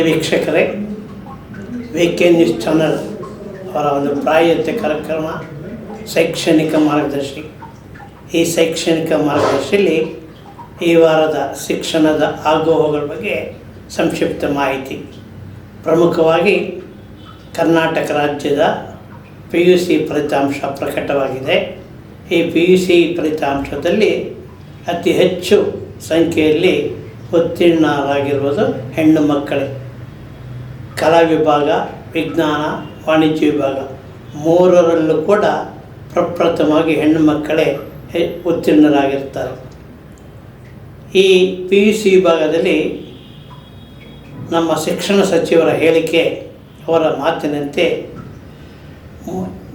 ಪ್ರಿಯ ವೀಕ್ಷಕರೇ K news channel ಅವರ ಒಂದು ಪ್ರಾಯೋಜಿತ ಕಾರ್ಯಕ್ರಮ ಶೈಕ್ಷಣಿಕ ಮಾರ್ಗದರ್ಶಿ. ಈ ಶೈಕ್ಷಣಿಕ ಮಾರ್ಗದರ್ಶಿಯಲ್ಲಿ ಈ ವಾರದ ಶಿಕ್ಷಣದ ಆಗೋಹಗಳ ಬಗ್ಗೆ ಸಂಕ್ಷಿಪ್ತ ಮಾಹಿತಿ. ಪ್ರಮುಖವಾಗಿ ಕರ್ನಾಟಕ ರಾಜ್ಯದ ಪಿ ಯು ಸಿ ಫಲಿತಾಂಶ ಪ್ರಕಟವಾಗಿದೆ. ಈ ಪಿ ಯು ಸಿ ಫಲಿತಾಂಶದಲ್ಲಿ ಅತಿ ಹೆಚ್ಚು ಸಂಖ್ಯೆಯಲ್ಲಿ ಉತ್ತೀರ್ಣರಾಗಿರುವುದು ಹೆಣ್ಣು ಮಕ್ಕಳೇ. ಕಲಾ ವಿಭಾಗ, ವಿಜ್ಞಾನ, ವಾಣಿಜ್ಯ ವಿಭಾಗ. ಮೂರರಲ್ಲೂ ಕೂಡ ಪ್ರಪ್ರಥಮವಾಗಿ ಹೆಣ್ಣು ಮಕ್ಕಳೇ ಉತ್ತೀರ್ಣರಾಗಿರ್ತಾರೆ. ಈ ಪಿ ಯು ಸಿ ವಿಭಾಗದಲ್ಲಿ ನಮ್ಮ ಶಿಕ್ಷಣ ಸಚಿವರ ಹೇಳಿಕೆ, ಅವರ ಮಾತಿನಂತೆ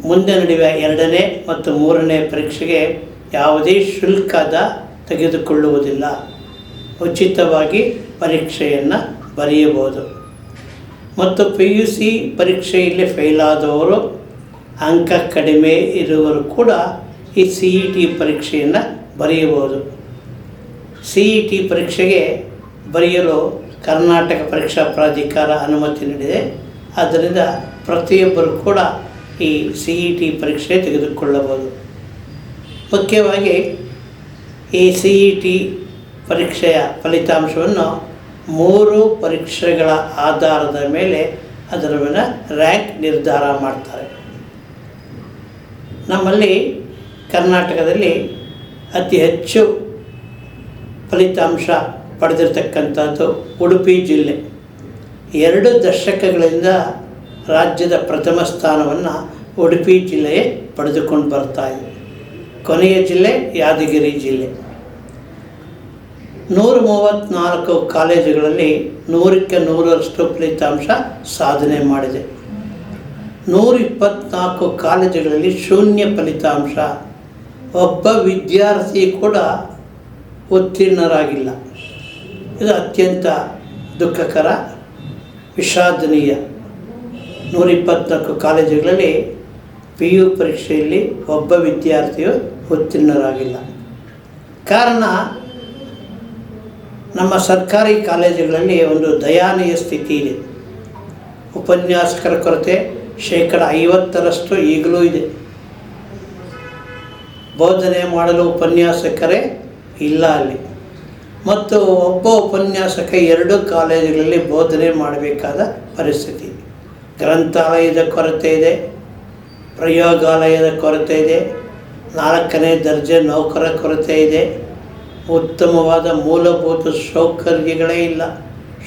ಮುಂದೆ ನಡೆಯುವ ಎರಡನೇ ಮತ್ತು ಮೂರನೇ ಪರೀಕ್ಷೆಗೆ ಯಾವುದೇ ಶುಲ್ಕದ ತೆಗೆದುಕೊಳ್ಳುವುದಿಲ್ಲ. ಉಚಿತವಾಗಿ ಪರೀಕ್ಷೆಯನ್ನು ಬರೆಯಬಹುದು. ಮತ್ತು ಪಿ ಯು ಸಿ ಪರೀಕ್ಷೆಯಲ್ಲಿ ಫೇಲಾದವರು ಅಂಕ ಕಡಿಮೆ ಇರುವರು ಕೂಡ ಈ ಸಿ ಇ ಟಿ ಪರೀಕ್ಷೆಯನ್ನು ಬರೆಯಬಹುದು. ಸಿ ಇ ಟಿ ಪರೀಕ್ಷೆಗೆ ಬರೆಯಲು ಕರ್ನಾಟಕ ಪರೀಕ್ಷಾ ಪ್ರಾಧಿಕಾರ ಅನುಮತಿ ನೀಡಿದೆ. ಆದ್ದರಿಂದ ಪ್ರತಿಯೊಬ್ಬರು ಕೂಡ ಈ ಸಿ ಇ ಟಿ ಪರೀಕ್ಷೆ ತೆಗೆದುಕೊಳ್ಳಬಹುದು. ಮುಖ್ಯವಾಗಿ ಈ ಸಿ ಇ ಟಿ ಪರೀಕ್ಷೆಯ ಫಲಿತಾಂಶವನ್ನು ಮೂರು ಪರೀಕ್ಷೆಗಳ ಆಧಾರದ ಮೇಲೆ ಅದರ ಮೇಲೆ ರ್ಯಾಂಕ್ ನಿರ್ಧಾರ ಮಾಡ್ತಾರೆ. ನಮ್ಮಲ್ಲಿ ಕರ್ನಾಟಕದಲ್ಲಿ ಅತಿ ಹೆಚ್ಚು ಫಲಿತಾಂಶ ಪಡೆದಿರತಕ್ಕಂಥದ್ದು ಉಡುಪಿ ಜಿಲ್ಲೆ. ಎರಡು ದಶಕಗಳಿಂದ ರಾಜ್ಯದ ಪ್ರಥಮ ಸ್ಥಾನವನ್ನು ಉಡುಪಿ ಜಿಲ್ಲೆಯೇ ಪಡೆದುಕೊಂಡು ಬರ್ತಾ ಇದೆ. ಕೊನೆಯ ಜಿಲ್ಲೆ ಯಾದಗಿರಿ ಜಿಲ್ಲೆ. ನೂರ ಮೂವತ್ತ್ನಾಲ್ಕು ಕಾಲೇಜುಗಳಲ್ಲಿ ನೂರಕ್ಕೆ ನೂರರಷ್ಟು ಫಲಿತಾಂಶ ಸಾಧನೆ ಮಾಡಿದೆ. ನೂರ ಇಪ್ಪತ್ತ್ನಾಲ್ಕು ಕಾಲೇಜುಗಳಲ್ಲಿ ಶೂನ್ಯ ಫಲಿತಾಂಶ. ಒಬ್ಬ ವಿದ್ಯಾರ್ಥಿ ಕೂಡ ಉತ್ತೀರ್ಣರಾಗಿಲ್ಲ. ಇದು ಅತ್ಯಂತ ದುಃಖಕರ, ವಿಷಾದನೀಯ. ನೂರ ಇಪ್ಪತ್ನಾಲ್ಕು ಕಾಲೇಜುಗಳಲ್ಲಿ ಪಿ ಯು ಪರೀಕ್ಷೆಯಲ್ಲಿ ಒಬ್ಬ ವಿದ್ಯಾರ್ಥಿಯು ಉತ್ತೀರ್ಣರಾಗಿಲ್ಲ. ಕಾರಣ ನಮ್ಮ ಸರ್ಕಾರಿ ಕಾಲೇಜುಗಳಲ್ಲಿ ಒಂದು ದಯಾನೀಯ ಸ್ಥಿತಿ ಇದೆ. ಉಪನ್ಯಾಸಕರ ಕೊರತೆ ಶೇಕಡ ಐವತ್ತರಷ್ಟು ಈಗಲೂ ಇದೆ. ಬೋಧನೆ ಮಾಡಲು ಉಪನ್ಯಾಸಕರೇ ಇಲ್ಲ ಅಲ್ಲಿ. ಮತ್ತು ಒಬ್ಬ ಉಪನ್ಯಾಸಕ ಎರಡು ಕಾಲೇಜುಗಳಲ್ಲಿ ಬೋಧನೆ ಮಾಡಬೇಕಾದ ಪರಿಸ್ಥಿತಿ. ಗ್ರಂಥಾಲಯದ ಕೊರತೆ ಇದೆ, ಪ್ರಯೋಗಾಲಯದ ಕೊರತೆ ಇದೆ, ನಾಲ್ಕನೇ ದರ್ಜೆ ನೌಕರ ಕೊರತೆ ಇದೆ. ಉತ್ತಮವಾದ ಮೂಲಭೂತ ಸೌಕರ್ಯಗಳೇ ಇಲ್ಲ.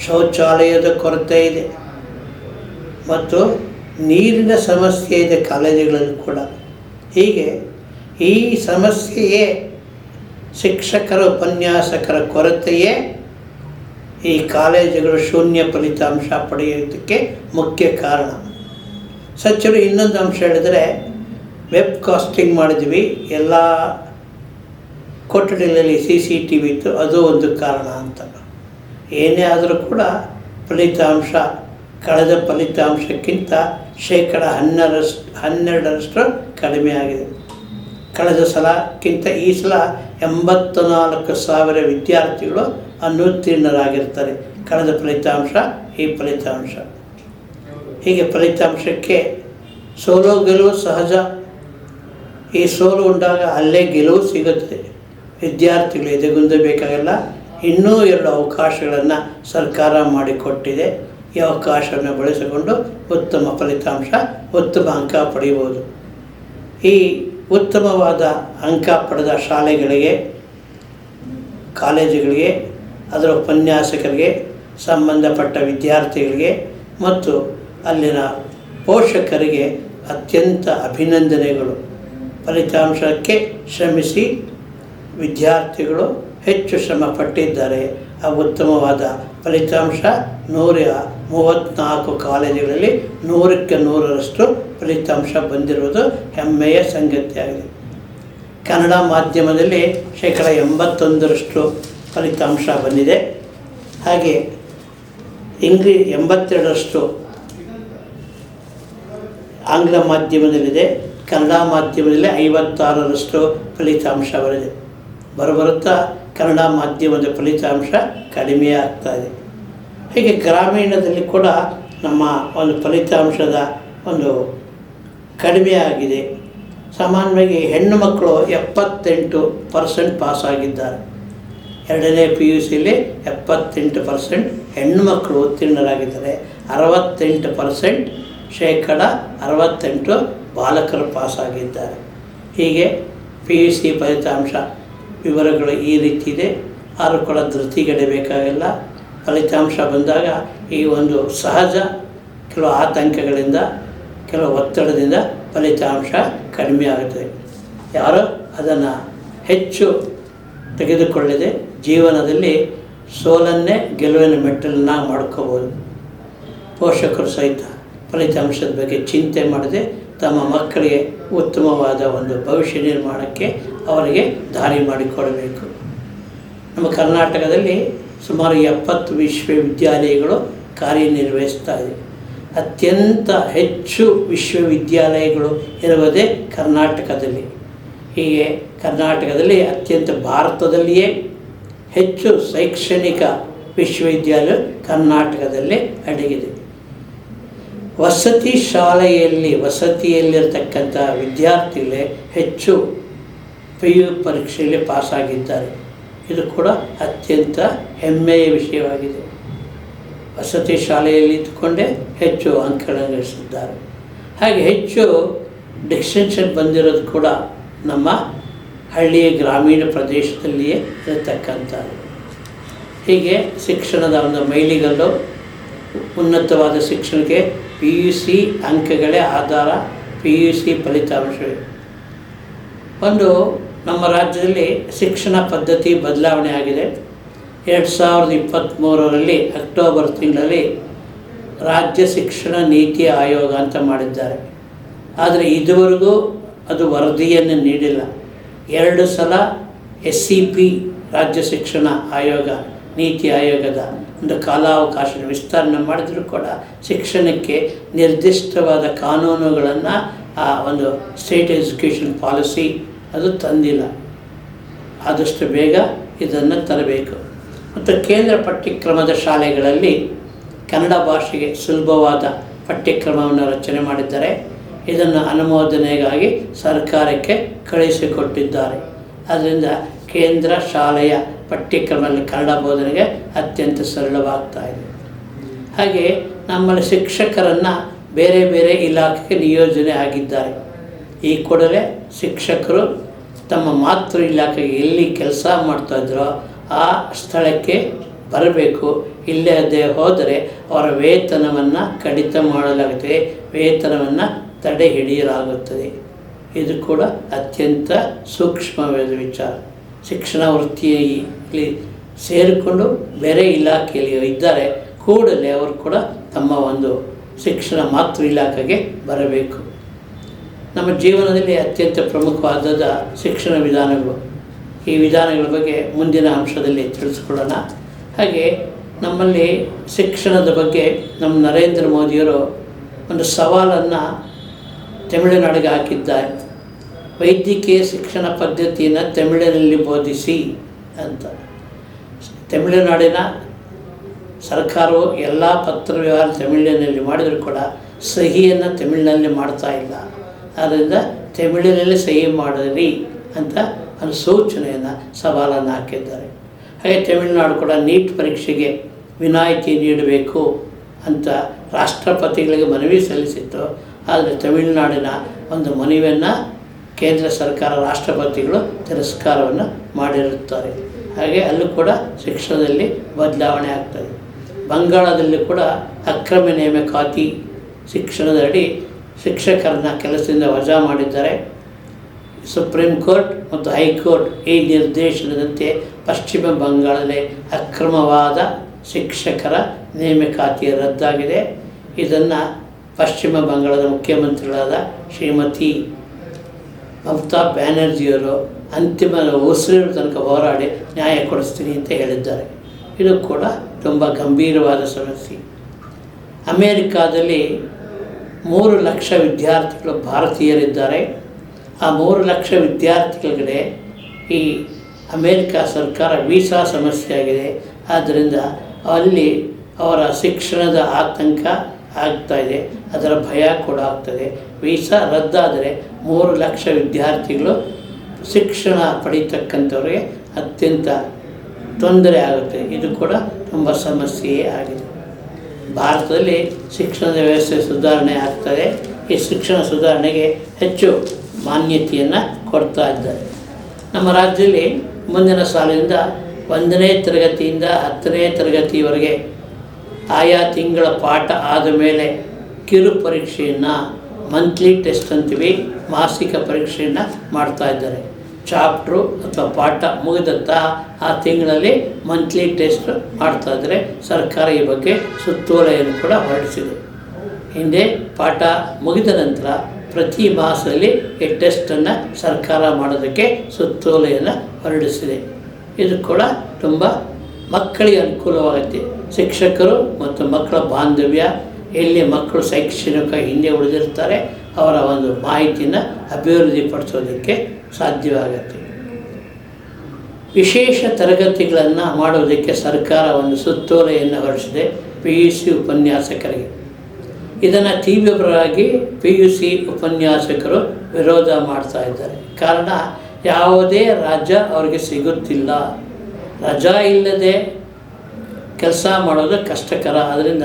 ಶೌಚಾಲಯದ ಕೊರತೆ ಇದೆ. ಮತ್ತು ನೀರಿನ ಸಮಸ್ಯೆ ಇದೆ ಕಾಲೇಜುಗಳಲ್ಲಿ ಕೂಡ. ಹೀಗೆ ಈ ಸಮಸ್ಯೆಯೇ ಶಿಕ್ಷಕರ ಉಪನ್ಯಾಸಕರ ಕೊರತೆಯೇ ಈ ಕಾಲೇಜುಗಳು ಶೂನ್ಯ ಫಲಿತಾಂಶ ಪಡೆಯೋದಕ್ಕೆ ಮುಖ್ಯ ಕಾರಣ. ಸಚಿವರು ಇನ್ನೊಂದು ಅಂಶ ಹೇಳಿದರೆ ವೆಬ್ ಕಾಸ್ಟಿಂಗ್ ಮಾಡಿದ್ವಿ ಎಲ್ಲ ಕೊಠಡಿಗಳಲ್ಲಿ ಸಿ ಸಿ ಟಿ ವಿ ಇತ್ತು, ಅದು ಒಂದು ಕಾರಣ ಅಂತ ಏನೇ ಆದರೂ ಕೂಡ ಫಲಿತಾಂಶ, ಕಳೆದ ಫಲಿತಾಂಶಕ್ಕಿಂತ ಶೇಕಡ ಹನ್ನೆರಡರಷ್ಟು ಹನ್ನೆರಡರಷ್ಟು ಕಡಿಮೆ ಆಗಿದೆ. ಕಳೆದ ಸಲಕ್ಕಿಂತ ಈ ಸಲ ಎಂಬತ್ತು ನಾಲ್ಕು ಸಾವಿರ ವಿದ್ಯಾರ್ಥಿಗಳು ಅನುತ್ತೀರ್ಣರಾಗಿರ್ತಾರೆ. ಕಳೆದ ಫಲಿತಾಂಶ, ಈ ಫಲಿತಾಂಶ. ಹೀಗೆ ಫಲಿತಾಂಶಕ್ಕೆ ಸೋಲು ಗೆಲುವು ಸಹಜ. ಈ ಸೋಲು ಉಂಡಾಗ ಅಲ್ಲೇ ಗೆಲುವು ಸಿಗುತ್ತದೆ ವಿದ್ಯಾರ್ಥಿಗಳು ಎದೆಗುಂದಬೇಕಾಗಿಲ್ಲ ಇನ್ನೂ ಎರಡು ಅವಕಾಶಗಳನ್ನು ಸರ್ಕಾರ ಮಾಡಿಕೊಟ್ಟಿದೆ. ಈ ಅವಕಾಶವನ್ನು ಬಳಸಿಕೊಂಡು ಉತ್ತಮ ಫಲಿತಾಂಶ, ಉತ್ತಮ ಅಂಕ ಪಡೆಯಬಹುದು. ಈ ಉತ್ತಮವಾದ ಅಂಕ ಪಡೆದ ಶಾಲೆಗಳಿಗೆ, ಕಾಲೇಜುಗಳಿಗೆ, ಅದರ ಉಪನ್ಯಾಸಕರಿಗೆ, ಸಂಬಂಧಪಟ್ಟ ವಿದ್ಯಾರ್ಥಿಗಳಿಗೆ ಮತ್ತು ಅಲ್ಲಿನ ಪೋಷಕರಿಗೆ ಅತ್ಯಂತ ಅಭಿನಂದನೆಗಳು. ಫಲಿತಾಂಶಕ್ಕೆ ಶ್ರಮಿಸಿ ವಿದ್ಯಾರ್ಥಿಗಳು ಹೆಚ್ಚು ಶ್ರಮ ಪಟ್ಟಿದ್ದಾರೆ. ಆ ಉತ್ತಮವಾದ ಫಲಿತಾಂಶ ನೂರ ಮೂವತ್ತ್ನಾಲ್ಕು ಕಾಲೇಜುಗಳಲ್ಲಿ ನೂರಕ್ಕೆ ನೂರರಷ್ಟು ಫಲಿತಾಂಶ ಬಂದಿರುವುದು ಹೆಮ್ಮೆಯ ಸಂಗತಿಯಾಗಿದೆ. ಕನ್ನಡ ಮಾಧ್ಯಮದಲ್ಲಿ ಶೇಕಡ ಎಂಬತ್ತೊಂದರಷ್ಟು ಫಲಿತಾಂಶ ಬಂದಿದೆ. ಹಾಗೆ ಇಂಗ್ಲಿ ಎಂಬತ್ತೆರಡರಷ್ಟು ಆಂಗ್ಲ ಮಾಧ್ಯಮದಲ್ಲಿದೆ. ಕನ್ನಡ ಮಾಧ್ಯಮದಲ್ಲಿ ಐವತ್ತಾರರಷ್ಟು ಫಲಿತಾಂಶ ಬರಿದೆ ಬರಬರುತ್ತಾ? ಕನ್ನಡ ಮಾಧ್ಯಮದ ಫಲಿತಾಂಶ ಕಡಿಮೆ ಆಗ್ತಾ ಇದೆ. ಹೀಗೆ ಗ್ರಾಮೀಣದಲ್ಲಿ ಕೂಡ ನಮ್ಮ ಒಂದು ಫಲಿತಾಂಶದ ಒಂದು ಕಡಿಮೆ ಆಗಿದೆ. ಸಾಮಾನ್ಯವಾಗಿ ಹೆಣ್ಣು ಮಕ್ಕಳು ಎಪ್ಪತ್ತೆಂಟು ಪರ್ಸೆಂಟ್ ಪಾಸಾಗಿದ್ದಾರೆ ಎರಡನೇ ಪಿ ಯು ಸಿಲಿ ಎಪ್ಪತ್ತೆಂಟು ಪರ್ಸೆಂಟ್ ಹೆಣ್ಣು ಮಕ್ಕಳು ಉತ್ತೀರ್ಣರಾಗಿದ್ದಾರೆ. ಅರವತ್ತೆಂಟು ಪರ್ಸೆಂಟ್ ಶೇಕಡ ಅರವತ್ತೆಂಟು ಬಾಲಕರು ಪಾಸಾಗಿದ್ದಾರೆ ಹೀಗೆ ಪಿ ಯು ಸಿ ಫಲಿತಾಂಶ ವಿವರಗಳು ಈ ರೀತಿ ಇದೆ. ಆದರೂ ಕೂಡ ಧೃತಿಗೆಡಬೇಕಾಗಿಲ್ಲ ಫಲಿತಾಂಶ ಬಂದಾಗ ಈ ಒಂದು ಸಹಜ ಕೆಲವು ಆತಂಕಗಳಿಂದ, ಕೆಲವು ಒತ್ತಡದಿಂದ ಫಲಿತಾಂಶ ಕಡಿಮೆ ಆಗುತ್ತದೆ. ಯಾರು ಅದನ್ನು ಹೆಚ್ಚು ತೆಗೆದುಕೊಳ್ಳದೆ ಜೀವನದಲ್ಲಿ ಸೋಲನ್ನೇ ಗೆಲುವಿನ ಮೆಟ್ಟಲನ್ನ ಮಾಡ್ಕೋಬೋದು. ಪೋಷಕರು ಸಹಿತ ಫಲಿತಾಂಶದ ಬಗ್ಗೆ ಚಿಂತೆ ಮಾಡದೆ ತಮ್ಮ ಮಕ್ಕಳಿಗೆ ಉತ್ತಮವಾದ ಒಂದು ಭವಿಷ್ಯ ನಿರ್ಮಾಣಕ್ಕೆ ಅವರಿಗೆ ದಾರಿ ಮಾಡಿಕೊಡಬೇಕು. ನಮ್ಮ ಕರ್ನಾಟಕದಲ್ಲಿ ಸುಮಾರು ಎಪ್ಪತ್ತು ವಿಶ್ವವಿದ್ಯಾಲಯಗಳು ಕಾರ್ಯನಿರ್ವಹಿಸ್ತಾ ಇದೆ. ಅತ್ಯಂತ ಹೆಚ್ಚು ವಿಶ್ವವಿದ್ಯಾಲಯಗಳು ಇರುವುದೇ ಕರ್ನಾಟಕದಲ್ಲಿ. ಹೀಗೆ ಕರ್ನಾಟಕದಲ್ಲಿ ಅತ್ಯಂತ ಭಾರತದಲ್ಲಿಯೇ ಹೆಚ್ಚು ಶೈಕ್ಷಣಿಕ ವಿಶ್ವವಿದ್ಯಾಲಯ ಕರ್ನಾಟಕದಲ್ಲಿ ಅಡಗಿದೆ. ವಸತಿ ಶಾಲೆಯಲ್ಲಿ ವಸತಿಯಲ್ಲಿರ್ತಕ್ಕಂಥ ವಿದ್ಯಾರ್ಥಿಗಳೇ ಹೆಚ್ಚು ಪಿ ಯು ಪರೀಕ್ಷೆಯಲ್ಲಿ ಪಾಸಾಗಿದ್ದಾರೆ. ಇದು ಕೂಡ ಅತ್ಯಂತ ಹೆಮ್ಮೆಯ ವಿಷಯವಾಗಿದೆ. ವಸತಿ ಶಾಲೆಯಲ್ಲಿ ಇದ್ದುಕೊಂಡೇ ಹೆಚ್ಚು ಅಂಕಗಳನ್ನು ಗಳಿಸಿದ್ದಾರೆ. ಹಾಗೆ ಹೆಚ್ಚು ಡಿಸ್ಟಿಂಕ್ಷನ್ ಬಂದಿರೋದು ಕೂಡ ನಮ್ಮ ಹಳ್ಳಿಯ ಗ್ರಾಮೀಣ ಪ್ರದೇಶದಲ್ಲಿಯೇ ಇರತಕ್ಕಂಥದ್ದು. ಹೀಗೆ ಶಿಕ್ಷಣದ ಒಂದು ಮೈಲಿಗಲ್ಲು ಉನ್ನತವಾದ ಶಿಕ್ಷಣಕ್ಕೆ ಪಿ ಯು ಸಿ ಅಂಕಗಳೇ ಆಧಾರ ಪಿ ಯು ಸಿ ಫಲಿತಾಂಶವೇ. ಒಂದು ನಮ್ಮ ರಾಜ್ಯದಲ್ಲಿ ಶಿಕ್ಷಣ ಪದ್ಧತಿ ಬದಲಾವಣೆ ಆಗಿದೆ. ಎರಡು ಸಾವಿರದ ಇಪ್ಪತ್ತ್ಮೂರರಲ್ಲಿ ಅಕ್ಟೋಬರ್ ತಿಂಗಳಲ್ಲಿ ರಾಜ್ಯ ಶಿಕ್ಷಣ ನೀತಿ ಆಯೋಗ ಅಂತ ಮಾಡಿದ್ದಾರೆ. ಆದರೆ ಇದುವರೆಗೂ ಅದು ವರದಿಯನ್ನು ನೀಡಿಲ್ಲ. ಎರಡು ಸಲ ಎಸ್ ಸಿ ಪಿ ರಾಜ್ಯ ಶಿಕ್ಷಣ ಆಯೋಗ, ನೀತಿ ಆಯೋಗದ ಒಂದು ಕಾಲಾವಕಾಶ ವಿಸ್ತರಣೆ ಮಾಡಿದರೂ ಕೂಡ ಶಿಕ್ಷಣಕ್ಕೆ ನಿರ್ದಿಷ್ಟವಾದ ಕಾನೂನುಗಳನ್ನು ಆ ಒಂದು ಸ್ಟೇಟ್ ಎಜುಕೇಷನ್ ಪಾಲಿಸಿ ಅದು ತಂದಿಲ್ಲ. ಆದಷ್ಟು ಬೇಗ ಇದನ್ನು ತರಬೇಕು. ಮತ್ತು ಕೇಂದ್ರ ಪಠ್ಯಕ್ರಮದ ಶಾಲೆಗಳಲ್ಲಿ ಕನ್ನಡ ಭಾಷೆಗೆ ಸುಲಭವಾದ ಪಠ್ಯಕ್ರಮವನ್ನು ರಚನೆ ಮಾಡಿದ್ದಾರೆ. ಇದನ್ನು ಅನುಮೋದನೆಗಾಗಿ ಸರ್ಕಾರಕ್ಕೆ ಕಳುಹಿಸಿಕೊಟ್ಟಿದ್ದಾರೆ ಆದ್ದರಿಂದ ಕೇಂದ್ರ ಶಾಲೆಯ ಪಠ್ಯಕ್ರಮದಲ್ಲಿ ಕನ್ನಡ ಬೋಧನೆಗೆ ಅತ್ಯಂತ ಸರಳವಾಗ್ತಾ ಇದೆ. ಹಾಗೆ ನಮ್ಮಲ್ಲಿ ಶಿಕ್ಷಕರನ್ನು ಬೇರೆ ಬೇರೆ ಇಲಾಖೆಗೆ ನಿಯೋಜನೆ ಆಗಿದ್ದಾರೆ. ಈ ಕೂಡಲೇ ಶಿಕ್ಷಕರು ತಮ್ಮ ಮಾತೃ ಇಲಾಖೆಗೆ ಎಲ್ಲಿ ಕೆಲಸ ಮಾಡ್ತಾಯಿದ್ರೋ ಆ ಸ್ಥಳಕ್ಕೆ ಬರಬೇಕು. ಇಲ್ಲದೆ ಹೋದರೆ ಅವರ ವೇತನವನ್ನು ಕಡಿತ ಮಾಡಲಾಗುತ್ತದೆ ವೇತನವನ್ನು ತಡೆ ಹಿಡಿಯಲಾಗುತ್ತದೆ. ಇದು ಕೂಡ ಅತ್ಯಂತ ಸೂಕ್ಷ್ಮವಾದ ವಿಚಾರ. ಶಿಕ್ಷಣ ವೃತ್ತಿಯಲ್ಲಿ ಸೇರಿಕೊಂಡು ಬೇರೆ ಇಲಾಖೆಯಲ್ಲಿ ಇದ್ದಾರೆ. ಕೂಡಲೇ ಅವರು ಕೂಡ ತಮ್ಮ ಒಂದು ಶಿಕ್ಷಣ ಮಾತೃ ಇಲಾಖೆಗೆ ಬರಬೇಕು. ನಮ್ಮ ಜೀವನದಲ್ಲಿ ಅತ್ಯಂತ ಪ್ರಮುಖವಾದ ಶಿಕ್ಷಣ ವಿಧಾನಗಳು. ಈ ವಿಧಾನಗಳ ಬಗ್ಗೆ ಮುಂದಿನ ಅಂಶದಲ್ಲಿ ತಿಳಿಸ್ಕೊಳ್ಳೋಣ. ಹಾಗೆ ನಮ್ಮಲ್ಲಿ ಶಿಕ್ಷಣದ ಬಗ್ಗೆ ನಮ್ಮ ನರೇಂದ್ರ ಮೋದಿಯವರು ಒಂದು ಸವಾಲನ್ನು ತಮಿಳುನಾಡಿಗೆ ಹಾಕಿದ್ದಾರೆ. ವೈದ್ಯಕೀಯ ಶಿಕ್ಷಣ ಪದ್ಧತಿಯನ್ನು ತಮಿಳಿನಲ್ಲಿ ಬೋಧಿಸಿ ಅಂತ. ತಮಿಳುನಾಡಿನ ಸರ್ಕಾರವು ಎಲ್ಲ ಪತ್ರ ವ್ಯವಹಾರ ತಮಿಳಿನಲ್ಲಿ ಮಾಡಿದರೂ ಕೂಡ ಸಹಿಯನ್ನು ತಮಿಳಿನಲ್ಲಿ ಮಾಡ್ತಾ ಇಲ್ಲ. ಆದ್ದರಿಂದ ತಮಿಳಿನಲ್ಲಿ ಸಹಿ ಮಾಡಿರಿ ಅಂತ ಒಂದು ಸೂಚನೆಯನ್ನು ಸವಾಲನ್ನು ಹಾಕಿದ್ದಾರೆ. ಹಾಗೆ ತಮಿಳುನಾಡು ಕೂಡ ನೀಟ್ ಪರೀಕ್ಷೆಗೆ ವಿನಾಯಿತಿ ನೀಡಬೇಕು ಅಂತ ರಾಷ್ಟ್ರಪತಿಗಳಿಗೆ ಮನವಿ ಸಲ್ಲಿಸಿತ್ತು. ಆದರೆ ತಮಿಳುನಾಡಿನ ಒಂದು ಮನವಿಯನ್ನು ಕೇಂದ್ರ ಸರ್ಕಾರ, ರಾಷ್ಟ್ರಪತಿಗಳು ತಿರಸ್ಕಾರವನ್ನು ಮಾಡಿರುತ್ತಾರೆ. ಹಾಗೆ ಅಲ್ಲೂ ಕೂಡ ಶಿಕ್ಷಣದಲ್ಲಿ ಬದಲಾವಣೆ ಆಗ್ತದೆ. ಬಂಗಾಳದಲ್ಲಿ ಕೂಡ ಅಕ್ರಮ ನೇಮಕಾತಿ ಶಿಕ್ಷಣದಡಿ ಶಿಕ್ಷಕರನ್ನ ಕೆಲಸದಿಂದ ವಜಾ ಮಾಡಿದ್ದಾರೆ. ಸುಪ್ರೀಂ ಕೋರ್ಟ್ ಮತ್ತು ಹೈಕೋರ್ಟ್ ಈ ನಿರ್ದೇಶನದಂತೆ ಪಶ್ಚಿಮ ಬಂಗಾಳದಲ್ಲಿ ಅಕ್ರಮವಾದ ಶಿಕ್ಷಕರ ನೇಮಕಾತಿ ರದ್ದಾಗಿದೆ. ಇದನ್ನು ಪಶ್ಚಿಮ ಬಂಗಾಳದ ಮುಖ್ಯಮಂತ್ರಿಗಳಾದ ಶ್ರೀಮತಿ ಮಮತಾ ಬ್ಯಾನರ್ಜಿಯವರು ಅಂತಿಮ ಉಸಿರಿನ ತನಕ ಹೋರಾಡಿ ನ್ಯಾಯ ಕೊಡಿಸ್ತೀನಿ ಅಂತ ಹೇಳಿದ್ದಾರೆ. ಇದು ಕೂಡ ತುಂಬ ಗಂಭೀರವಾದ ಸಮಸ್ಯೆ. ಅಮೇರಿಕಾದಲ್ಲಿ ಮೂರು ಲಕ್ಷ ವಿದ್ಯಾರ್ಥಿಗಳು ಭಾರತೀಯರಿದ್ದಾರೆ. ಆ ಮೂರು ಲಕ್ಷ ವಿದ್ಯಾರ್ಥಿಗಳಿಗೆ ಈ ಅಮೇರಿಕಾ ಸರ್ಕಾರ ವೀಸಾ ಸಮಸ್ಯೆ ಆಗಿದೆ. ಆದ್ದರಿಂದ ಅಲ್ಲಿ ಅವರ ಶಿಕ್ಷಣದ ಆತಂಕ ಆಗ್ತಾಯಿದೆ ಅದರ ಭಯ ಕೂಡ ಆಗ್ತದೆ. ವೀಸಾ ರದ್ದಾದರೆ ಮೂರು ಲಕ್ಷ ವಿದ್ಯಾರ್ಥಿಗಳು ಶಿಕ್ಷಣ ಪಡೀತಕ್ಕಂಥವ್ರಿಗೆ ಅತ್ಯಂತ ತೊಂದರೆ ಆಗುತ್ತೆ. ಇದು ಕೂಡ ತುಂಬ ಸಮಸ್ಯೆಯೇ ಆಗಿದೆ. ಭಾರತದಲ್ಲಿ ಶಿಕ್ಷಣದ ವ್ಯವಸ್ಥೆ ಸುಧಾರಣೆ ಆಗ್ತದೆ. ಈ ಶಿಕ್ಷಣ ಸುಧಾರಣೆಗೆ ಹೆಚ್ಚು ಮಾನ್ಯತೆಯನ್ನು ಕೊಡ್ತಾ ಇದ್ದಾರೆ. ನಮ್ಮ ರಾಜ್ಯದಲ್ಲಿ ಮುಂದಿನ ಸಾಲಿನಿಂದ ಒಂದನೇ ತರಗತಿಯಿಂದ ಹತ್ತನೇ ತರಗತಿಯವರೆಗೆ ಆಯಾ ತಿಂಗಳ ಪಾಠ ಆದ ಮೇಲೆ ಕಿರು ಪರೀಕ್ಷೆಯನ್ನು ಮಂತ್ಲಿ ಟೆಸ್ಟ್ ಅಂತೀವಿ, ಮಾಸಿಕ ಪರೀಕ್ಷೆಯನ್ನು ಮಾಡ್ತಾ ಇದ್ದಾರೆ. ಚಾಪ್ಟ್ರು ಅಥವಾ ಪಾಠ ಮುಗಿದಂತಹ ಆ ತಿಂಗಳಲ್ಲಿ ಮಂತ್ಲಿ ಟೆಸ್ಟ್ ಮಾಡ್ತಾ ಇದ್ರೆ ಸರ್ಕಾರ ಈ ಬಗ್ಗೆ ಸುತ್ತೋಲೆಯನ್ನು ಕೂಡ ಹೊರಡಿಸಿದೆ ಹಿಂದೆ ಪಾಠ ಮುಗಿದ ನಂತರ ಪ್ರತಿ ಮಾಸದಲ್ಲಿ ಈ ಟೆಸ್ಟನ್ನು ಸರ್ಕಾರ ಮಾಡೋದಕ್ಕೆ ಸುತ್ತೋಲೆಯನ್ನು ಹೊರಡಿಸಿದೆ. ಇದು ಕೂಡ ತುಂಬ ಮಕ್ಕಳಿಗೆ ಅನುಕೂಲವಾಗುತ್ತೆ. ಶಿಕ್ಷಕರು ಮತ್ತು ಮಕ್ಕಳ ಬಾಂಧವ್ಯ, ಎಲ್ಲಿ ಮಕ್ಕಳು ಶೈಕ್ಷಣಿಕ ಹಿಂದೆ ಉಳಿದಿರ್ತಾರೆ, ಅವರ ಒಂದು ಮಾಹಿತಿಯನ್ನು ಅಭಿವೃದ್ಧಿಪಡಿಸೋದಕ್ಕೆ ಸಾಧ್ಯವಾಗುತ್ತೆ. ವಿಶೇಷ ತರಗತಿಗಳನ್ನು ಮಾಡುವುದಕ್ಕೆ ಸರ್ಕಾರ ಒಂದು ಸುತ್ತೋಲೆಯನ್ನು ಹೊರಡಿಸಿದೆ ಪಿ ಯು ಸಿ ಉಪನ್ಯಾಸಕರಿಗೆ. ಇದನ್ನು ತೀವ್ರವಾಗಿ ಪಿ ಯು ಸಿ ಉಪನ್ಯಾಸಕರು ವಿರೋಧ ಮಾಡ್ತಾ ಇದ್ದಾರೆ. ಕಾರಣ ಯಾವುದೇ ರಾಜ್ಯ ಅವರಿಗೆ ಸಿಗುತ್ತಿಲ್ಲ. ರಜಾ ಇಲ್ಲದೆ ಕೆಲಸ ಮಾಡೋದು ಕಷ್ಟಕರ. ಆದ್ದರಿಂದ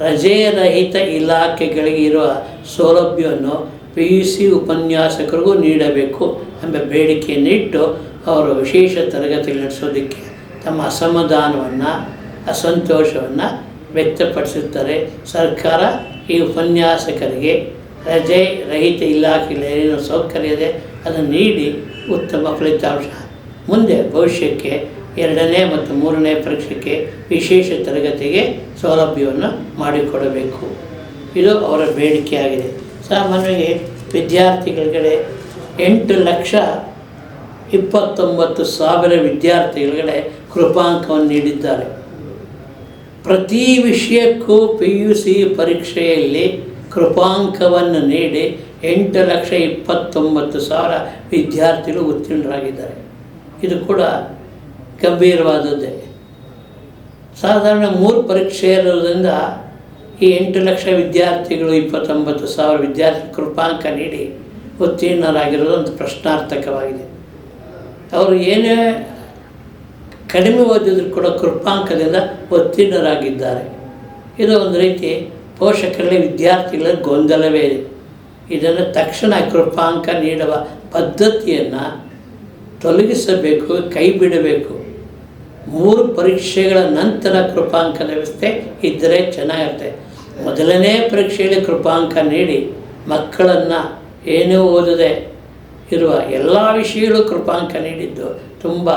ರಜೆ ರಹಿತ ಇಲಾಖೆಗಳಿಗೆ ಇರುವ ಸೌಲಭ್ಯವನ್ನು ಪಿ ಯು ಸಿ ಉಪನ್ಯಾಸಕರಿಗೂ ನೀಡಬೇಕು. ಎಂಬ ಬೇಡಿಕೆಯನ್ನು ಇಟ್ಟು ಅವರು ವಿಶೇಷ ತರಗತಿ ನಡೆಸೋದಕ್ಕೆ ತಮ್ಮ ಅಸಮಾಧಾನವನ್ನು, ಅಸಂತೋಷವನ್ನು ವ್ಯಕ್ತಪಡಿಸುತ್ತಾರೆ. ಸರ್ಕಾರ ಈ ಉಪನ್ಯಾಸಕರಿಗೆ ರಜೆ ರಹಿತ ಇಲಾಖೆಯಲ್ಲಿ ಏನೇನು ಸೌಕರ್ಯ ಇದೆ, ಅದನ್ನು ನೀಡಿ ಉತ್ತಮ ಫಲಿತಾಂಶ. ಮುಂದೆ ಭವಿಷ್ಯಕ್ಕೆ ಎರಡನೇ ಮತ್ತು ಮೂರನೇ ಪರೀಕ್ಷೆಗೆ ವಿಶೇಷ ತರಗತಿಗೆ ಸೌಲಭ್ಯವನ್ನು ಮಾಡಿಕೊಡಬೇಕು. ಇದು ಅವರ ಬೇಡಿಕೆಯಾಗಿದೆ. ಸಾಮಾನ್ಯವಾಗಿ ವಿದ್ಯಾರ್ಥಿಗಳಿಗೆ ಎಂಟು ಲಕ್ಷ ಇಪ್ಪತ್ತೊಂಬತ್ತು ಸಾವಿರ ವಿದ್ಯಾರ್ಥಿಗಳಿಗೆ ಕೃಪಾಂಕವನ್ನು ನೀಡಿದ್ದಾರೆ. ಪ್ರತಿ ವಿಷಯಕ್ಕೂ ಪಿ ಯು ಸಿ ಪರೀಕ್ಷೆಯಲ್ಲಿ ಕೃಪಾಂಕವನ್ನು ನೀಡಿ ಎಂಟು ಲಕ್ಷ ಇಪ್ಪತ್ತೊಂಬತ್ತು ಸಾವಿರ ವಿದ್ಯಾರ್ಥಿಗಳು ಉತ್ತೀರ್ಣರಾಗಿದ್ದಾರೆ. ಇದು ಕೂಡ ಗಂಭೀರವಾದದ್ದೇ. ಸಾಧಾರಣ ಮೂರು ಪರೀಕ್ಷೆ ಇರೋದ್ರಿಂದ ಈ ಎಂಟು ಲಕ್ಷ ವಿದ್ಯಾರ್ಥಿಗಳು ಇಪ್ಪತ್ತೊಂಬತ್ತು ಸಾವಿರ ವಿದ್ಯಾರ್ಥಿ ಕೃಪಾಂಕ ನೀಡಿ ಉತ್ತೀರ್ಣರಾಗಿರೋದು ಒಂದು ಪ್ರಶ್ನಾರ್ಥಕವಾಗಿದೆ. ಅವರು ಏನೇ ಕಡಿಮೆ ಓದಿದ್ರು ಕೂಡ ಕೃಪಾಂಕದಿಂದ ಉತ್ತೀರ್ಣರಾಗಿದ್ದಾರೆ. ಇದು ಒಂದು ರೀತಿ ಪೋಷಕರಲ್ಲಿ ವಿದ್ಯಾರ್ಥಿಗಳ ಗೊಂದಲವೇ ಇದೆ. ಇದನ್ನು ತಕ್ಷಣ ಕೃಪಾಂಕ ನೀಡುವ ಪದ್ಧತಿಯನ್ನು ತೊಲಗಿಸಬೇಕು ಕೈ ಬಿಡಬೇಕು ಮೂರು ಪರೀಕ್ಷೆಗಳ ನಂತರ ಕೃಪಾಂಕದ ವ್ಯವಸ್ಥೆ ಇದ್ದರೆ ಚೆನ್ನಾಗಿರುತ್ತೆ. ಮೊದಲನೇ ಪರೀಕ್ಷೆಯಲ್ಲಿ ಕೃಪಾಂಕ ನೀಡಿ ಮಕ್ಕಳನ್ನು ಏನೂ ಓದದೆ ಇರುವ ಎಲ್ಲ ವಿಷಯಗಳು ಕೃಪಾಂಕ ನೀಡಿದ್ದು ತುಂಬ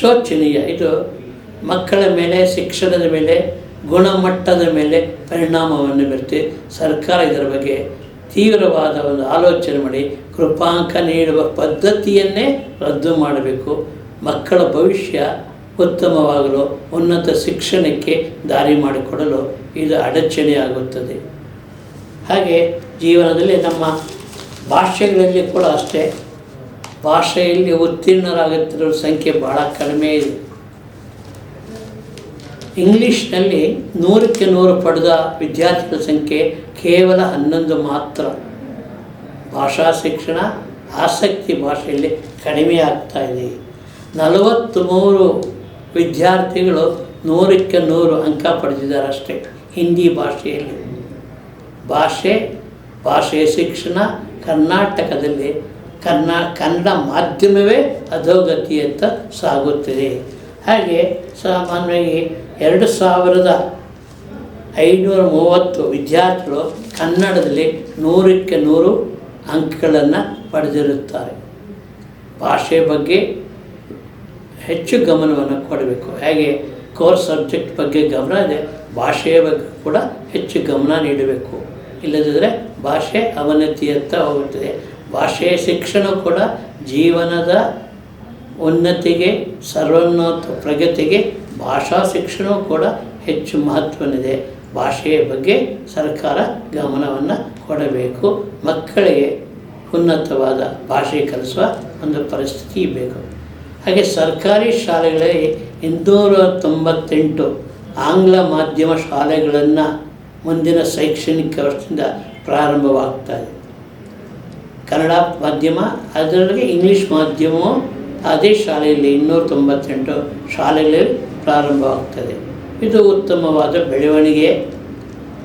ಶೋಚನೀಯ. ಇದು ಮಕ್ಕಳ ಮೇಲೆ, ಶಿಕ್ಷಣದ ಮೇಲೆ, ಗುಣಮಟ್ಟದ ಮೇಲೆ ಪರಿಣಾಮವನ್ನು ಬೀರ್ತಿ ಸರ್ಕಾರ ಇದರ ಬಗ್ಗೆ ತೀವ್ರವಾದ ಒಂದು ಆಲೋಚನೆ ಮಾಡಿ ಕೃಪಾಂಕ ನೀಡುವ ಪದ್ಧತಿಯನ್ನೇ ರದ್ದು ಮಾಡಬೇಕು. ಮಕ್ಕಳ ಭವಿಷ್ಯ ಉತ್ತಮವಾಗಲು, ಉನ್ನತ ಶಿಕ್ಷಣಕ್ಕೆ ದಾರಿ ಮಾಡಿಕೊಡಲು ಇದು ಅಡಚಣೆಯಾಗುತ್ತದೆ. ಹಾಗೆ ಜೀವನದಲ್ಲಿ ನಮ್ಮ ಭಾಷೆಗಳಲ್ಲಿ ಕೂಡ ಅಷ್ಟೇ. ಭಾಷೆಯಲ್ಲಿ ಉತ್ತೀರ್ಣರಾಗುತ್ತಿರೋ ಸಂಖ್ಯೆ ಭಾಳ ಕಡಿಮೆ ಇದೆ. ಇಂಗ್ಲೀಷ್ನಲ್ಲಿ ನೂರಕ್ಕೆ ನೂರು ಪಡೆದ ವಿದ್ಯಾರ್ಥಿಗಳ ಸಂಖ್ಯೆ ಕೇವಲ ಹನ್ನೊಂದು ಮಾತ್ರ. ಭಾಷಾ ಶಿಕ್ಷಣ ಆಸಕ್ತಿ ಭಾಷೆಯಲ್ಲಿ ಕಡಿಮೆ ಆಗ್ತಾ ಇದೆ. ನಲವತ್ತ್ಮೂರು ವಿದ್ಯಾರ್ಥಿಗಳು ನೂರಕ್ಕೆ ನೂರು ಅಂಕ ಪಡೆದಿದ್ದಾರೆ ಅಷ್ಟೇ ಹಿಂದಿ ಭಾಷೆಯಲ್ಲಿ. ಭಾಷೆ ಭಾಷೆ ಶಿಕ್ಷಣ ಕರ್ನಾಟಕದಲ್ಲಿ ಕನ್ನಡ ಕನ್ನಡ ಮಾಧ್ಯಮವೇ ಅಧೋಗತಿಯತ್ತ ಸಾಗುತ್ತಿದೆ. ಹಾಗೆ ಸಾಮಾನ್ಯವಾಗಿ ಎರಡು ಸಾವಿರದ ಐನೂರ ಮೂವತ್ತು ವಿದ್ಯಾರ್ಥಿಗಳು ಕನ್ನಡದಲ್ಲಿ ನೂರಕ್ಕೆ ನೂರು ಅಂಕಗಳನ್ನು ಪಡೆದಿರುತ್ತಾರೆ. ಭಾಷೆ ಬಗ್ಗೆ ಹೆಚ್ಚು ಗಮನವನ್ನು ಕೊಡಬೇಕು. ಹಾಗೆ ಕೋರ್ಸ್ ಸಬ್ಜೆಕ್ಟ್ ಬಗ್ಗೆ ಗಮನ ಇದೆ. ಭಾಷೆಯ ಬಗ್ಗೆ ಕೂಡ ಹೆಚ್ಚು ಗಮನ ನೀಡಬೇಕು. ಇಲ್ಲದಿದ್ದರೆ ಭಾಷೆ ಅವನತಿಯತ್ತ ಹೋಗುತ್ತದೆ. ಭಾಷೆಯ ಶಿಕ್ಷಣ ಕೂಡ ಜೀವನದ ಉನ್ನತಿಗೆ, ಸರ್ವೋನ್ನತ ಪ್ರಗತಿಗೆ ಭಾಷಾ ಶಿಕ್ಷಣವೂ ಕೂಡ ಹೆಚ್ಚು ಮಹತ್ವನಿದೆ ಭಾಷೆಯ ಬಗ್ಗೆ ಸರ್ಕಾರ ಗಮನವನ್ನು ಕೊಡಬೇಕು. ಮಕ್ಕಳಿಗೆ ಉನ್ನತವಾದ ಭಾಷೆ ಕಲಿಸುವ ಒಂದು ಪರಿಸ್ಥಿತಿ ಬೇಕು. ಹಾಗೆ ಸರ್ಕಾರಿ ಶಾಲೆಗಳಲ್ಲಿ ಇನ್ನೂರ ತೊಂಬತ್ತೆಂಟು ಆಂಗ್ಲ ಮಾಧ್ಯಮ ಶಾಲೆಗಳನ್ನು ಮುಂದಿನ ಶೈಕ್ಷಣಿಕ ವರ್ಷದಿಂದ ಪ್ರಾರಂಭವಾಗ್ತಾ ಇದೆ. ಕನ್ನಡ ಮಾಧ್ಯಮ, ಅದರೊಳಗೆ ಇಂಗ್ಲೀಷ್ ಮಾಧ್ಯಮವು ಅದೇ ಶಾಲೆಯಲ್ಲಿ ಇನ್ನೂರ ತೊಂಬತ್ತೆಂಟು ಶಾಲೆಯಲ್ಲಿ ಪ್ರಾರಂಭವಾಗ್ತದೆ ಇದು. ಉತ್ತಮವಾದ ಬೆಳವಣಿಗೆ.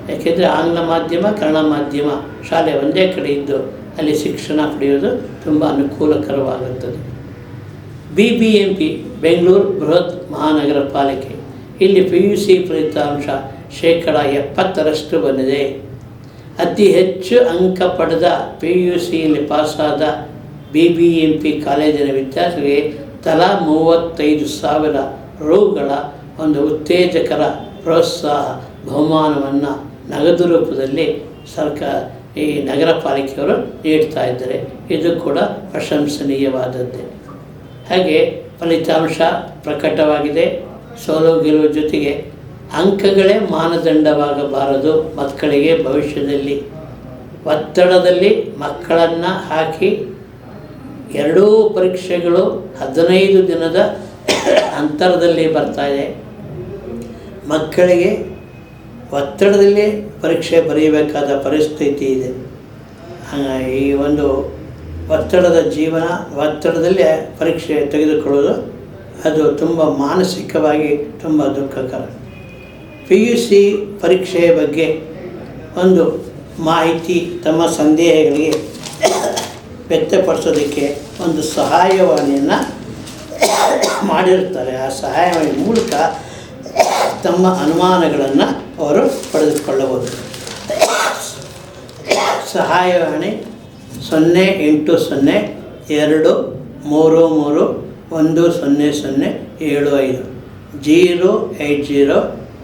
ಯಾಕೆಂದರೆ ಆಂಗ್ಲ ಮಾಧ್ಯಮ, ಕನ್ನಡ ಮಾಧ್ಯಮ ಶಾಲೆ ಒಂದೇ ಕಡೆ ಇದ್ದು ಅಲ್ಲಿ ಶಿಕ್ಷಣ ಪಡೆಯೋದು ತುಂಬ ಅನುಕೂಲಕರವಾಗುತ್ತದೆ. B B M P Bengaluru Bruhat Mahanagara Palike. ಇಲ್ಲಿ ಪಿ ಯು ಸಿ ಫಲಿತಾಂಶ ಶೇಕಡ ಎಪ್ಪತ್ತರಷ್ಟು ಬಂದಿದೆ ಅತಿ ಹೆಚ್ಚು ಅಂಕ ಪಡೆದ ಪಿ ಯು ಸಿಯಲ್ಲಿ ಪಾಸಾದ ಬಿ ಬಿ ಎಂ ಪಿ ಕಾಲೇಜಿನ ವಿದ್ಯಾರ್ಥಿಗಳಿಗೆ ತಲಾ ಮೂವತ್ತೈದು ಸಾವಿರ ರೂಗಳ ಒಂದು ಉತ್ತೇಜಕರ ಪ್ರೋತ್ಸಾಹ ಬಹುಮಾನವನ್ನು ನಗದು ರೂಪದಲ್ಲಿ ಸರ್ಕಾರ, ಈ ನಗರ ಪಾಲಿಕೆಯವರು ನೀಡ್ತಾ ಇದ್ದಾರೆ. ಇದು ಕೂಡ ಪ್ರಶಂಸನೀಯವಾದದ್ದೇ. ಹಾಗೆ ಫಲಿತಾಂಶ ಪ್ರಕಟವಾಗಿದೆ. ಸೋಲು ಗೆಲುವು ಜೊತೆಗೆ ಅಂಕಗಳೇ ಮಾನದಂಡವಾಗಬಾರದು. ಮಕ್ಕಳಿಗೆ ಭವಿಷ್ಯದಲ್ಲಿ ಒತ್ತಡದಲ್ಲಿ ಮಕ್ಕಳನ್ನು ಹಾಕಿ ಎರಡೂ ಪರೀಕ್ಷೆಗಳು ಹದಿನೈದು ದಿನದ ಅಂತರದಲ್ಲಿ ಇದೆ. ಮಕ್ಕಳಿಗೆ ಒತ್ತಡದಲ್ಲಿ ಪರೀಕ್ಷೆ ಬರೆಯಬೇಕಾದ ಪರಿಸ್ಥಿತಿ ಇದೆ. ಈ ಒಂದು ಒತ್ತಡದ ಜೀವನ, ಒತ್ತಡದಲ್ಲಿ ಪರೀಕ್ಷೆ ತೆಗೆದುಕೊಳ್ಳೋದು ಅದು ತುಂಬ ಮಾನಸಿಕವಾಗಿ ತುಂಬ ದುಃಖಕರ. ಪಿ ಯು ಸಿ ಪರೀಕ್ಷೆಯ ಬಗ್ಗೆ ಒಂದು ಮಾಹಿತಿ ತಮ್ಮ ಸಂದೇಹಗಳಿಗೆ ವ್ಯಕ್ತಪಡಿಸೋದಕ್ಕೆ ಒಂದು ಸಹಾಯವಾಣಿಯನ್ನು ಮಾಡಿರ್ತಾರೆ ಆ ಸಹಾಯವಾಣಿ ಮೂಲಕ ತಮ್ಮ ಅನುಮಾನಗಳನ್ನು ಅವರು ಪಡೆದುಕೊಳ್ಳಬಹುದು. ಸಹಾಯವಾಣಿ ಸೊನ್ನೆ ಎಂಟು ಸೊನ್ನೆ ಎರಡು ಮೂರು ಮೂರು ಒಂದು ಸೊನ್ನೆ ಸೊನ್ನೆ ಏಳು ಐದು. Zero eight zero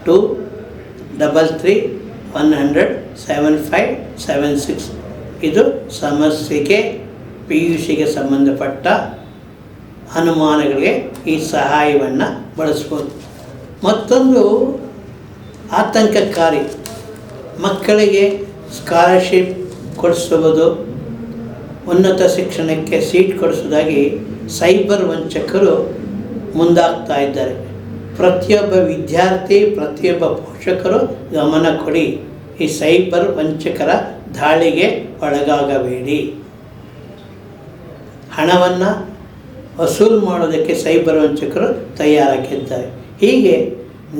two double three one hundred seven five seven six ಇದು ಸಮಸ್ಯೆಗೆ ಪಿ ಯು ಸಿಗೆ ಸಂಬಂಧಪಟ್ಟ ಅನುಮಾನಗಳಿಗೆ ಈ ಸಹಾಯವನ್ನು ಬಳಸ್ಬೋದು. ಮತ್ತೊಂದು ಆತಂಕಕಾರಿ, ಮಕ್ಕಳಿಗೆ ಸ್ಕಾಲರ್ಶಿಪ್ ಕೊಡಿಸುವುದು ಉನ್ನತ ಶಿಕ್ಷಣಕ್ಕೆ ಸೀಟ್ ಕೊಡಿಸೋದಾಗಿ ಸೈಬರ್ ವಂಚಕರು ಮುಂದಾಗ್ತಾ ಇದ್ದಾರೆ. ಪ್ರತಿಯೊಬ್ಬ ವಿದ್ಯಾರ್ಥಿ, ಪ್ರತಿಯೊಬ್ಬ ಪೋಷಕರು ಗಮನ ಕೊಡಿ. ಈ ಸೈಬರ್ ವಂಚಕರ ದಾಳಿಗೆ ಒಳಗಾಗಬೇಡಿ. ಹಣವನ್ನು ವಸೂಲು ಮಾಡೋದಕ್ಕೆ ಸೈಬರ್ ವಂಚಕರು ತಯಾರಾಗಿದ್ದಾರೆ. ಹೀಗೆ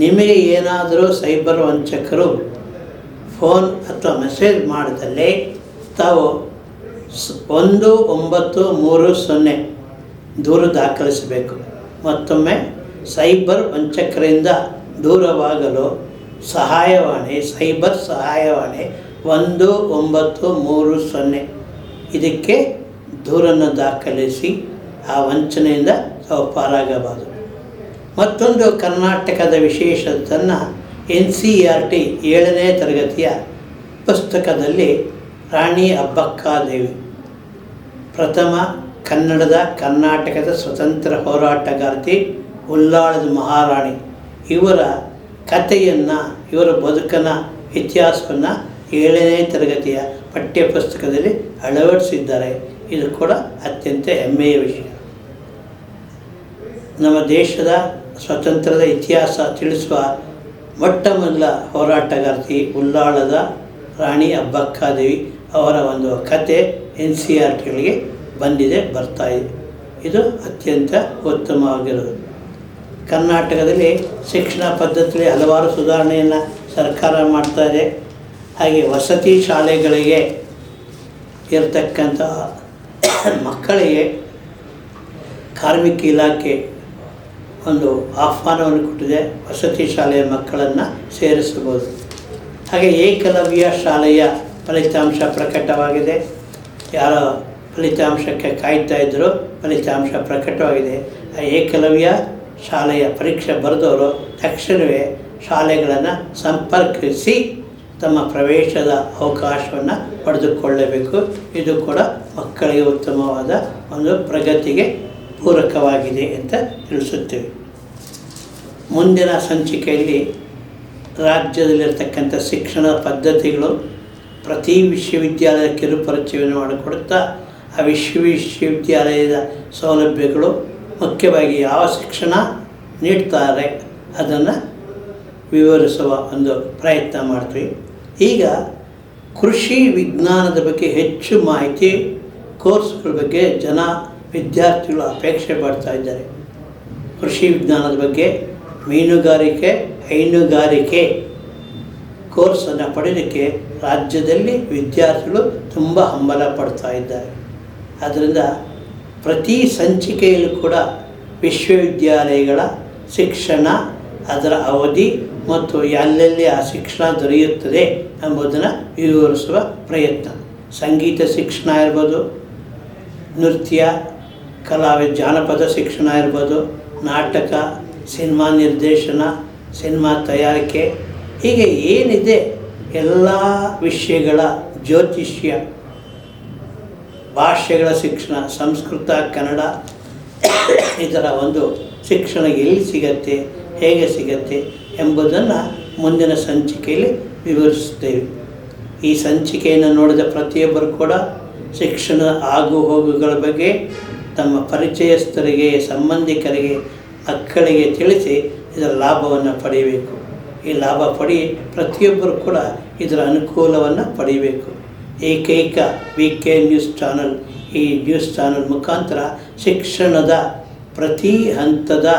ನಿಮಗೆ ಏನಾದರೂ ಸೈಬರ್ ವಂಚಕರು ಫೋನ್ ಅಥವಾ ಮೆಸೇಜ್ ಮಾಡಿದಲ್ಲಿ ತಾವು ಒಂದು ಒಂಬತ್ತು ಮೂರು ಸೊನ್ನೆ ದೂರು ದಾಖಲಿಸಬೇಕು. ಮತ್ತೊಮ್ಮೆ ಸೈಬರ್ ವಂಚಕರಿಂದ ದೂರವಾಗಲು ಸಹಾಯವಾಣಿ, ಸೈಬರ್ ಸಹಾಯವಾಣಿ ಒಂದು ಒಂಬತ್ತು ಮೂರು ಸೊನ್ನೆ. ಇದಕ್ಕೆ ದೂರನ್ನು ದಾಖಲಿಸಿ ಆ ವಂಚನೆಯಿಂದ ತಾವು ಪಾರಾಗಬಾರದು ಮತ್ತೊಂದು ಕರ್ನಾಟಕದ ವಿಶೇಷತನ್ನು ಎನ್ ಸಿ ಆರ್ ಟಿ ಏಳನೇ ತರಗತಿಯ ಪುಸ್ತಕದಲ್ಲಿ ರಾಣಿ ಅಬ್ಬಕ್ಕಾದೇವಿ ಪ್ರಥಮ ಕನ್ನಡದ ಕರ್ನಾಟಕದ ಸ್ವತಂತ್ರ ಹೋರಾಟಗಾರ್ತಿ ಉಲ್ಲಾಳದ ಮಹಾರಾಣಿ. ಇವರ ಕಥೆಯನ್ನು, ಇವರ ಬದುಕನ ಇತಿಹಾಸವನ್ನು ಏಳನೇ ತರಗತಿಯ ಪಠ್ಯಪುಸ್ತಕದಲ್ಲಿ ಅಳವಡಿಸಿದ್ದಾರೆ. ಇದು ಕೂಡ ಅತ್ಯಂತ ಹೆಮ್ಮೆಯ ವಿಷಯ. ನಮ್ಮ ದೇಶದ ಸ್ವತಂತ್ರದ ಇತಿಹಾಸ ತಿಳಿಸುವ ಮೊಟ್ಟ ಮೊದಲ ಹೋರಾಟಗಾರ್ತಿ ಉಲ್ಲಾಳದ ರಾಣಿ ಅಬ್ಬಕ್ಕಾದೇವಿ ಅವರ ಒಂದು ಕತೆ ಎನ್ ಸಿ ಆರ್ ಟಿಗಳಿಗೆ ಬಂದಿದೆ, ಬರ್ತಾ ಇದೆ. ಇದು ಅತ್ಯಂತ ಉತ್ತಮವಾಗಿರೋದು ಕರ್ನಾಟಕದಲ್ಲಿ ಶಿಕ್ಷಣ ಪದ್ಧತಿಯಲ್ಲಿ ಹಲವಾರು ಸುಧಾರಣೆಯನ್ನು ಸರ್ಕಾರ ಮಾಡ್ತಾ ಇದೆ. ಹಾಗೆ ವಸತಿ ಶಾಲೆಗಳಿಗೆ ಇರತಕ್ಕಂಥ ಮಕ್ಕಳಿಗೆ ಕಾರ್ಮಿಕ ಇಲಾಖೆ ಒಂದು ಆಹ್ವಾನವನ್ನು ಕೊಟ್ಟಿದೆ. ವಸತಿ ಶಾಲೆಯ ಮಕ್ಕಳನ್ನು ಸೇರಿಸಬಹುದು. ಹಾಗೆ ಏಕಲವ್ಯ ಶಾಲೆಯ ಫಲಿತಾಂಶ ಪ್ರಕಟವಾಗಿದೆ. ಯಾರ ಫಲಿತಾಂಶಕ್ಕೆ ಕಾಯ್ತಾ ಇದ್ದರೂ ಫಲಿತಾಂಶ ಪ್ರಕಟವಾಗಿದೆ. ಆ ಏಕಲವ್ಯ ಶಾಲೆಯ ಪರೀಕ್ಷೆ ಬರೆದವರು ತಕ್ಷಣವೇ ಶಾಲೆಗಳನ್ನು ಸಂಪರ್ಕಿಸಿ ತಮ್ಮ ಪ್ರವೇಶದ ಅವಕಾಶವನ್ನು ಪಡೆದುಕೊಳ್ಳಬೇಕು. ಇದು ಕೂಡ ಮಕ್ಕಳಿಗೆ ಉತ್ತಮವಾದ ಒಂದು ಪ್ರಗತಿಗೆ ಪೂರಕವಾಗಿದೆ ಅಂತ ತಿಳಿಸುತ್ತೇವೆ. ಮುಂದಿನ ಸಂಚಿಕೆಯಲ್ಲಿ ರಾಜ್ಯದಲ್ಲಿರ್ತಕ್ಕಂಥ ಶಿಕ್ಷಣ ಪದ್ಧತಿಗಳು ಪ್ರತಿ ವಿಶ್ವವಿದ್ಯಾಲಯದ ಕಿರುಪರಿಚಯವನ್ನು ಮಾಡಿಕೊಡುತ್ತಾ, ಆ ವಿಶ್ವ ವಿಶ್ವವಿದ್ಯಾಲಯದ ಸೌಲಭ್ಯಗಳು ಮುಖ್ಯವಾಗಿ ಯಾವ ಶಿಕ್ಷಣ ನೀಡ್ತಾರೆ ಅದನ್ನು ವಿವರಿಸುವ ಒಂದು ಪ್ರಯತ್ನ ಮಾಡ್ತೀವಿ. ಈಗ ಕೃಷಿ ವಿಜ್ಞಾನದ ಬಗ್ಗೆ ಹೆಚ್ಚು ಮಾಹಿತಿ, ಕೋರ್ಸ್ಗಳ ಬಗ್ಗೆ ಜನ, ವಿದ್ಯಾರ್ಥಿಗಳು ಅಪೇಕ್ಷೆ ಪಡ್ತಾ ಇದ್ದಾರೆ. ಕೃಷಿ ವಿಜ್ಞಾನದ ಬಗ್ಗೆ ಮೀನುಗಾರಿಕೆ, ಹೈನುಗಾರಿಕೆ ಕೋರ್ಸನ್ನು ಪಡೆಯಲಿಕ್ಕೆ ರಾಜ್ಯದಲ್ಲಿ ವಿದ್ಯಾರ್ಥಿಗಳು ತುಂಬ ಹಂಬಲ ಪಡ್ತಾ ಇದ್ದಾರೆ. ಆದ್ದರಿಂದ ಪ್ರತಿ ಸಂಚಿಕೆಯಲ್ಲೂ ಕೂಡ ವಿಶ್ವವಿದ್ಯಾಲಯಗಳ ಶಿಕ್ಷಣ, ಅದರ ಅವಧಿ ಮತ್ತು ಎಲ್ಲೆಲ್ಲಿ ಆ ಶಿಕ್ಷಣ ದೊರೆಯುತ್ತದೆ ಎಂಬುದನ್ನು ವಿವರಿಸುವ ಪ್ರಯತ್ನ. ಸಂಗೀತ ಶಿಕ್ಷಣ ಇರ್ಬೋದು, ನೃತ್ಯ ಕಲಾವಿ ಜಾನಪದ ಶಿಕ್ಷಣ ಇರ್ಬೋದು, ನಾಟಕ, ಸಿನಿಮಾ ನಿರ್ದೇಶನ, ಸಿನಿಮಾ ತಯಾರಿಕೆ, ಹೀಗೆ ಏನಿದೆ ಎಲ್ಲ ವಿಷಯಗಳ ಜ್ಯೋತಿಷ್ಯ ಭಾಷೆಗಳ ಶಿಕ್ಷಣ, ಸಂಸ್ಕೃತ, ಕನ್ನಡ ಇದರ ಒಂದು ಶಿಕ್ಷಣ ಎಲ್ಲಿ ಸಿಗತ್ತೆ, ಹೇಗೆ ಸಿಗತ್ತೆ ಎಂಬುದನ್ನು ಮುಂದಿನ ಸಂಚಿಕೆಯಲ್ಲಿ ವಿವರಿಸುತ್ತೇವೆ. ಈ ಸಂಚಿಕೆಯನ್ನು ನೋಡಿದ ಪ್ರತಿಯೊಬ್ಬರು ಕೂಡ ಶಿಕ್ಷಣ ಆಗು ಹೋಗುಗಳ ಬಗ್ಗೆ ತಮ್ಮ ಪರಿಚಯಸ್ಥರಿಗೆ, ಸಂಬಂಧಿಕರಿಗೆ, ಮಕ್ಕಳಿಗೆ ತಿಳಿಸಿ ಇದರ ಲಾಭವನ್ನು ಪಡೆಯಬೇಕು. ಈ ಲಾಭ ಪಡಿ ಪ್ರತಿಯೊಬ್ಬರು ಕೂಡ ಇದರ ಅನುಕೂಲವನ್ನು ಪಡೆಯಬೇಕು ಏಕೈಕ ವಿ ಕೆ ನ್ಯೂಸ್ ಚಾನಲ್. ಈ ನ್ಯೂಸ್ ಚಾನಲ್ ಮುಖಾಂತರ ಶಿಕ್ಷಣದ ಪ್ರತಿ ಹಂತದ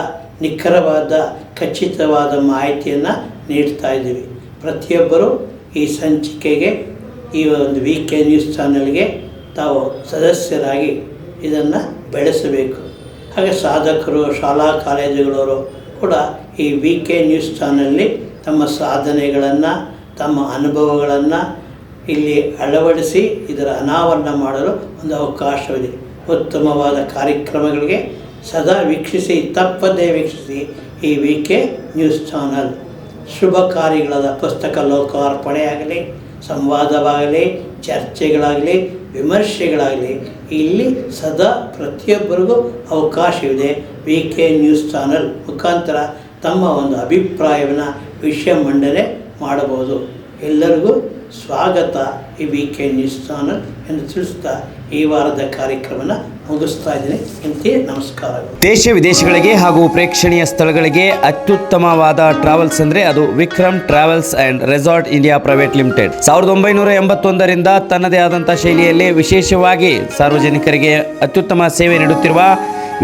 ನಿಖರವಾದ, ಖಚಿತವಾದ ಮಾಹಿತಿಯನ್ನು ನೀಡ್ತಾ ಇದ್ದೀವಿ. ಪ್ರತಿಯೊಬ್ಬರು ಈ ಸಂಚಿಕೆಗೆ, ಈ ಒಂದು ವಿ ಕೆ ನ್ಯೂಸ್ ಚಾನಲ್ಗೆ ತಾವು ಸದಸ್ಯರಾಗಿ ಇದನ್ನು ಬೆಳೆಸಬೇಕು. ಹಾಗೆ ಸಾಧಕರು, ಶಾಲಾ ಕಾಲೇಜುಗಳವರು ಕೂಡ ಈ ವಿ ಕೆ ನ್ಯೂಸ್ ಚಾನಲ್ಲಿ ತಮ್ಮ ಸಾಧನೆಗಳನ್ನು, ತಮ್ಮ ಅನುಭವಗಳನ್ನು ಇಲ್ಲಿ ಅಳವಡಿಸಿ ಇದರ ಅನಾವರಣ ಮಾಡಲು ಒಂದು ಅವಕಾಶವಿದೆ. ಉತ್ತಮವಾದ ಕಾರ್ಯಕ್ರಮಗಳಿಗೆ ಸದಾ ವೀಕ್ಷಿಸಿ, ತಪ್ಪದೇ ವೀಕ್ಷಿಸಿ ಈ ವಿ ಕೆ ನ್ಯೂಸ್ ಚಾನಲ್. ಶುಭ ಕಾರ್ಯಗಳಾದ ಪುಸ್ತಕ ಲೋಕಾರ್ಪಣೆಯಾಗಲಿ, ಸಂವಾದವಾಗಲಿ, ಚರ್ಚೆಗಳಾಗಲಿ, ವಿಮರ್ಶೆಗಳಾಗಲಿ, ಇಲ್ಲಿ ಸದಾ ಪ್ರತಿಯೊಬ್ಬರಿಗೂ ಅವಕಾಶವಿದೆ. ವಿ ಕೆ ನ್ಯೂಸ್ ಚಾನಲ್ ಮುಖಾಂತರ ತಮ್ಮ ಒಂದು ಅಭಿಪ್ರಾಯವನ್ನು ವಿಷಯ ಮಂಡನೆ ಮಾಡಬಹುದು. ಎಲ್ಲರಿಗೂ ಸ್ವಾಗತ ಈ ವಿ ಕೆ ನ್ಯೂಸ್ ಚಾನಲ್ ಎಂದು ತಿಳಿಸ್ತಾ ಈ ವಾರದ ಕಾರ್ಯಕ್ರಮನ ನಮಸ್ಕಾರಗಳು. ದೇಶ ವಿದೇಶಗಳಿಗೆ ಹಾಗೂ ಪ್ರೇಕ್ಷಣೀಯ ಸ್ಥಳಗಳಿಗೆ ಅತ್ಯುತ್ತಮವಾದ ಟ್ರಾವೆಲ್ಸ್ ಅಂದ್ರೆ ಅದು Vikram travels and resort India private limited ಸಾವಿರದ ಒಂಬೈನೂರ ಎಂಬತ್ತೊಂದರಿಂದ ತನ್ನದೇ ಆದಂಥ ಶೈಲಿಯಲ್ಲಿ ವಿಶೇಷವಾಗಿ ಸಾರ್ವಜನಿಕರಿಗೆ ಅತ್ಯುತ್ತಮ ಸೇವೆ ನೀಡುತ್ತಿರುವ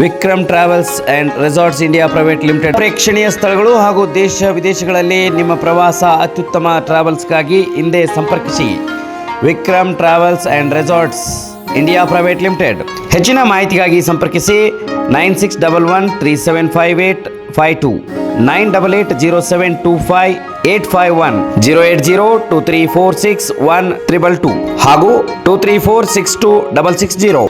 Vikram travels and resorts India private limited. ಪ್ರೇಕ್ಷಣೀಯ ಸ್ಥಳಗಳು ಹಾಗೂ ದೇಶ ವಿದೇಶಗಳಲ್ಲಿ ನಿಮ್ಮ ಪ್ರವಾಸ ಅತ್ಯುತ್ತಮ ಟ್ರಾವೆಲ್ಸ್ಗಾಗಿ ಹಿಂದೆ ಸಂಪರ್ಕಿಸಿ. Vikram travels and resorts India private limited. ಹೆಚ್ಚಿನ ಮಾಹಿತಿಗಾಗಿ ಸಂಪರ್ಕಿಸಿ nine six double one three seven five eight five two, nine double eight zero seven two five eight five one zero eight zero two three four six one triple two ಹಾಗೂ two three four six two double six zero.